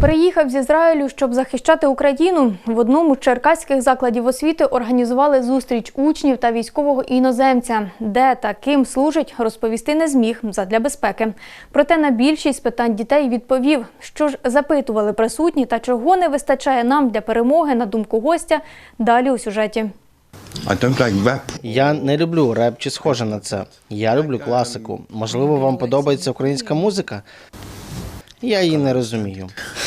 Приїхав з Ізраїлю, щоб захищати Україну. В одному з черкаських закладів освіти організували зустріч учнів та військового іноземця. Де та ким служить, розповісти не зміг задля безпеки. Проте на більшість питань дітей відповів, що ж запитували присутні та чого не вистачає нам для перемоги, на думку гостя. Далі у сюжеті. Like. Я не люблю реп чи схоже на це. Я люблю класику. Можливо, вам подобається українська музика? Я її не розумію.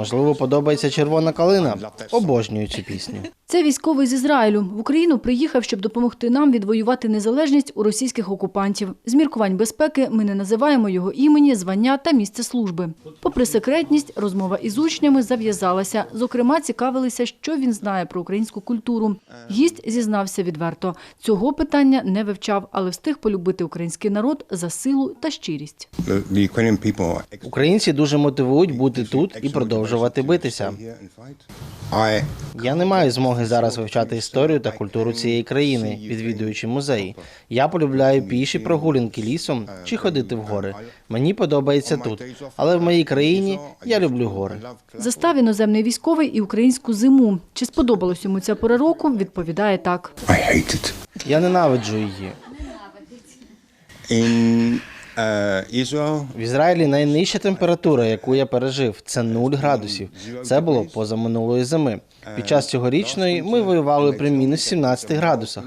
Можливо, подобається червона калина. Обожнюю цю пісню. Це військовий з Ізраїлю. В Україну приїхав, щоб допомогти нам відвоювати незалежність у російських окупантів. З міркувань безпеки ми не називаємо його імені, звання та місце служби. Попри секретність, розмова із учнями зав'язалася. Зокрема, цікавилися, що він знає про українську культуру. Гість зізнався відверто. Цього питання не вивчав, але встиг полюбити український народ за силу та щирість. Українці дуже мотивують бути тут і продовжувати битися. fight. I Я не маю змоги зараз вивчати історію та культуру цієї країни, відвідуючи музеї. Я полюбляю піші прогулянки лісом чи ходити в гори. Мені подобається тут, але в моїй країні я люблю гори. Застав іноземний військовий і українську зиму. Чи сподобалось йому ця пора року? Відповідає так. Я ненавиджу її. Uh, В Ізраїлі найнижча температура, яку я пережив, це 0 градусів. Це було поза минулої зими. Під час цьогорічної ми воювали при мінус 17 градусах,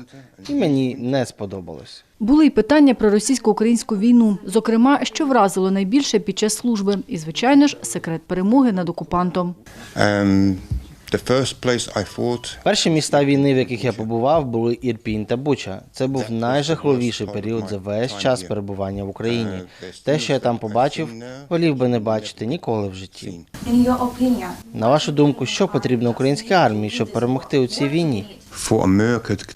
і мені не сподобалось. Були й питання про російсько-українську війну, зокрема, що вразило найбільше під час служби, і звичайно ж, секрет перемоги над окупантом. um, the first place I fought Перші міста війни, в яких я побував, були Ірпінь та Буча. Це був найжахливіший період за весь час перебування в Україні. Те, що я там побачив, волів би не бачити ніколи в житті. На вашу думку, що потрібно українській армії, щоб перемогти у цій війні?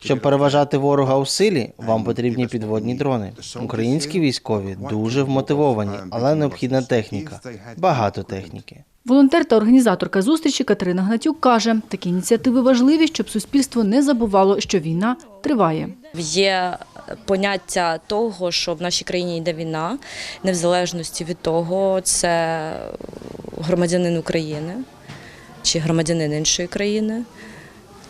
Щоб переважати ворога у силі, вам потрібні підводні дрони. Українські військові дуже вмотивовані, але необхідна техніка. Багато техніки. Волонтер та організаторка зустрічі Катерина Гнатюк каже, такі ініціативи важливі, щоб суспільство не забувало, що війна триває. Є поняття того, що в нашій країні йде війна, незалежності від того, це громадянин України чи громадянин іншої країни.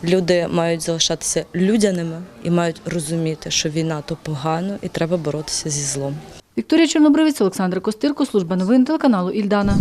Люди мають залишатися людяними і мають розуміти, що війна то погано і треба боротися зі злом. Вікторія Чорнобривець, Олександр Костирко, служба новин телеканалу Ільдана.